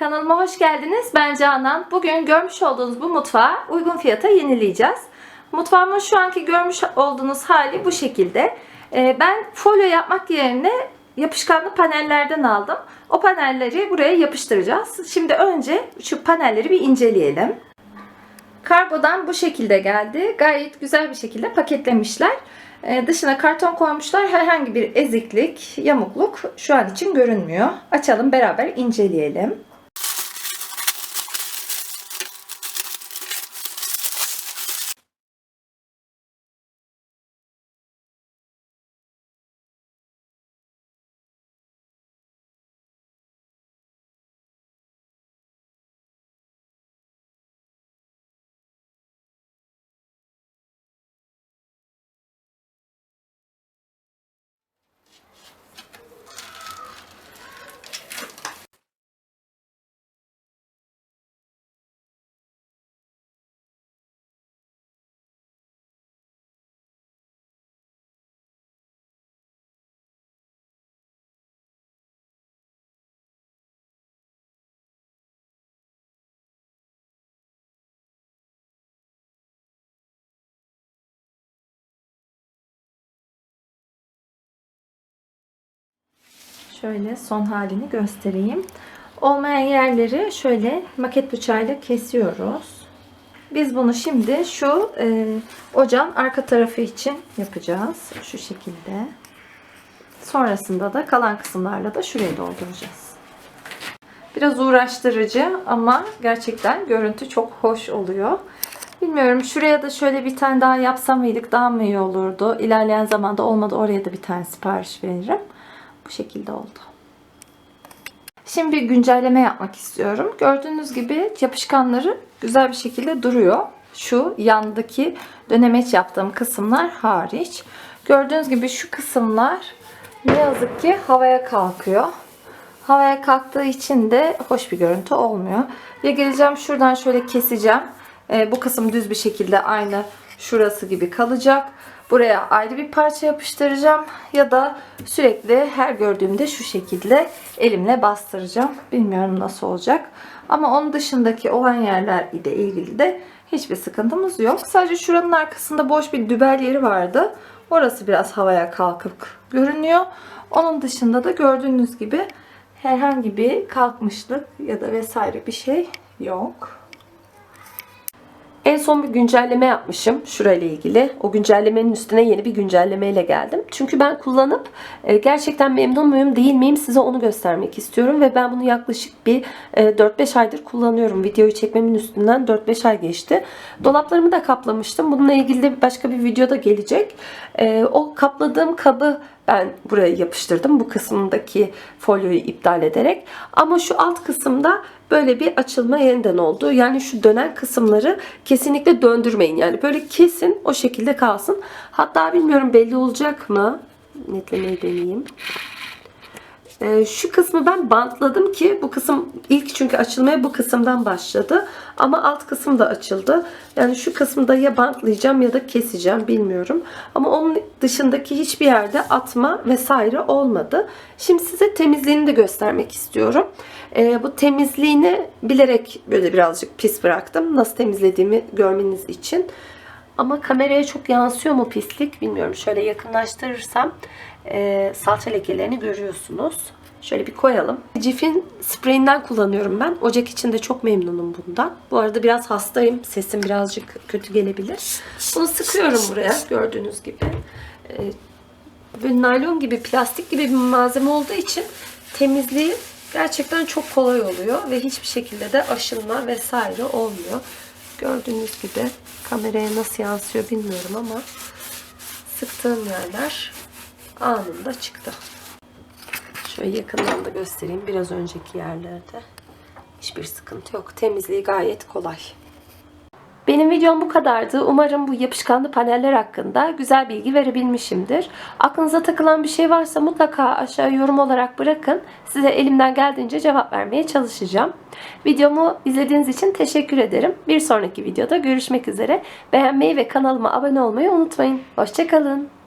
Kanalıma hoş geldiniz. Ben Canan. Bugün görmüş olduğunuz bu mutfağı uygun fiyata yenileyeceğiz. Mutfağımın şu anki görmüş olduğunuz hali bu şekilde. Ee, Ben folyo yapmak yerine yapışkanlı panellerden aldım. O panelleri buraya yapıştıracağız. Şimdi önce şu panelleri bir inceleyelim. Kargodan bu şekilde geldi. Gayet güzel bir şekilde paketlemişler. Ee, dışına karton koymuşlar. Herhangi bir eziklik, yamukluk şu an için görünmüyor. Açalım beraber inceleyelim. Şöyle son halini göstereyim. Olmayan yerleri şöyle maket bıçağıyla kesiyoruz. Biz bunu şimdi şu e, ocağın arka tarafı için yapacağız. Şu şekilde. Sonrasında da kalan kısımlarla da şuraya dolduracağız. Biraz uğraştırıcı ama gerçekten görüntü çok hoş oluyor. Bilmiyorum şuraya da şöyle bir tane daha yapsam mıydık daha mı iyi olurdu? İlerleyen zamanda olmadı oraya da bir tane sipariş veririm. Bu şekilde oldu. Şimdi bir güncelleme yapmak istiyorum. Gördüğünüz gibi yapışkanları güzel bir şekilde duruyor. Şu yandaki dönemeç yaptığım kısımlar hariç. Gördüğünüz gibi şu kısımlar ne yazık ki havaya kalkıyor. Havaya kalktığı için de hoş bir görüntü olmuyor. Ya geleceğim şuradan şöyle keseceğim. Ee, bu kısım düz bir şekilde aynı şurası gibi kalacak. Buraya ayrı bir parça yapıştıracağım ya da sürekli her gördüğümde şu şekilde elimle bastıracağım. Bilmiyorum nasıl olacak. Ama onun dışındaki olan yerler ile ilgili de hiçbir sıkıntımız yok. Sadece şuranın arkasında boş bir dübel yeri vardı. Orası biraz havaya kalkıp görünüyor. Onun dışında da gördüğünüz gibi herhangi bir kalkmışlık ya da vesaire bir şey yok. En son bir güncelleme yapmışım şurayla ilgili. O güncellemenin üstüne yeni bir güncellemeyle geldim. Çünkü ben kullanıp e, gerçekten memnun muyum değil miyim size onu göstermek istiyorum. Ve ben bunu yaklaşık bir e, 4-5 aydır kullanıyorum. Videoyu çekmemin üstünden 4-5 ay geçti. Dolaplarımı da kaplamıştım. Bununla ilgili de başka bir videoda gelecek. E, o kapladığım kabı ben buraya yapıştırdım bu kısmındaki folyoyu iptal ederek. Ama şu alt kısımda böyle bir açılma yeniden oldu. Yani şu dönen kısımları kesinlikle döndürmeyin. Yani böyle kesin o şekilde kalsın. Hatta bilmiyorum belli olacak mı? Netlemeyi deneyeyim. Ee, şu kısmı ben bantladım ki bu kısım ilk çünkü açılmaya bu kısımdan başladı. Ama alt kısım da açıldı. Yani şu kısmı da ya bantlayacağım ya da keseceğim bilmiyorum. Ama onun dışındaki hiçbir yerde atma vesaire olmadı. Şimdi size temizliğini de göstermek istiyorum. Ee, bu temizliğini bilerek böyle birazcık pis bıraktım. Nasıl temizlediğimi görmeniz için. Ama kameraya çok yansıyor mu pislik bilmiyorum. Şöyle yakınlaştırırsam e, salça lekelerini görüyorsunuz. Şöyle bir koyalım. Cif'in spreyinden kullanıyorum ben. Ocak için de çok memnunum bundan. Bu arada biraz hastayım. Sesim birazcık kötü gelebilir. Bunu sıkıyorum buraya gördüğünüz gibi. E, böyle naylon gibi, plastik gibi bir malzeme olduğu için temizliği gerçekten çok kolay oluyor. Ve hiçbir şekilde de aşınma vesaire olmuyor. Gördüğünüz gibi kameraya nasıl yansıyor bilmiyorum ama sıktığım yerler anında çıktı. Şöyle yakından da göstereyim. Biraz önceki yerlerde hiçbir sıkıntı yok. Temizliği gayet kolay. Benim videom bu kadardı. Umarım bu yapışkanlı paneller hakkında güzel bilgi verebilmişimdir. Aklınıza takılan bir şey varsa mutlaka aşağı yorum olarak bırakın. Size elimden geldiğince cevap vermeye çalışacağım. Videomu izlediğiniz için teşekkür ederim. Bir sonraki videoda görüşmek üzere. Beğenmeyi ve kanalıma abone olmayı unutmayın. Hoşçakalın.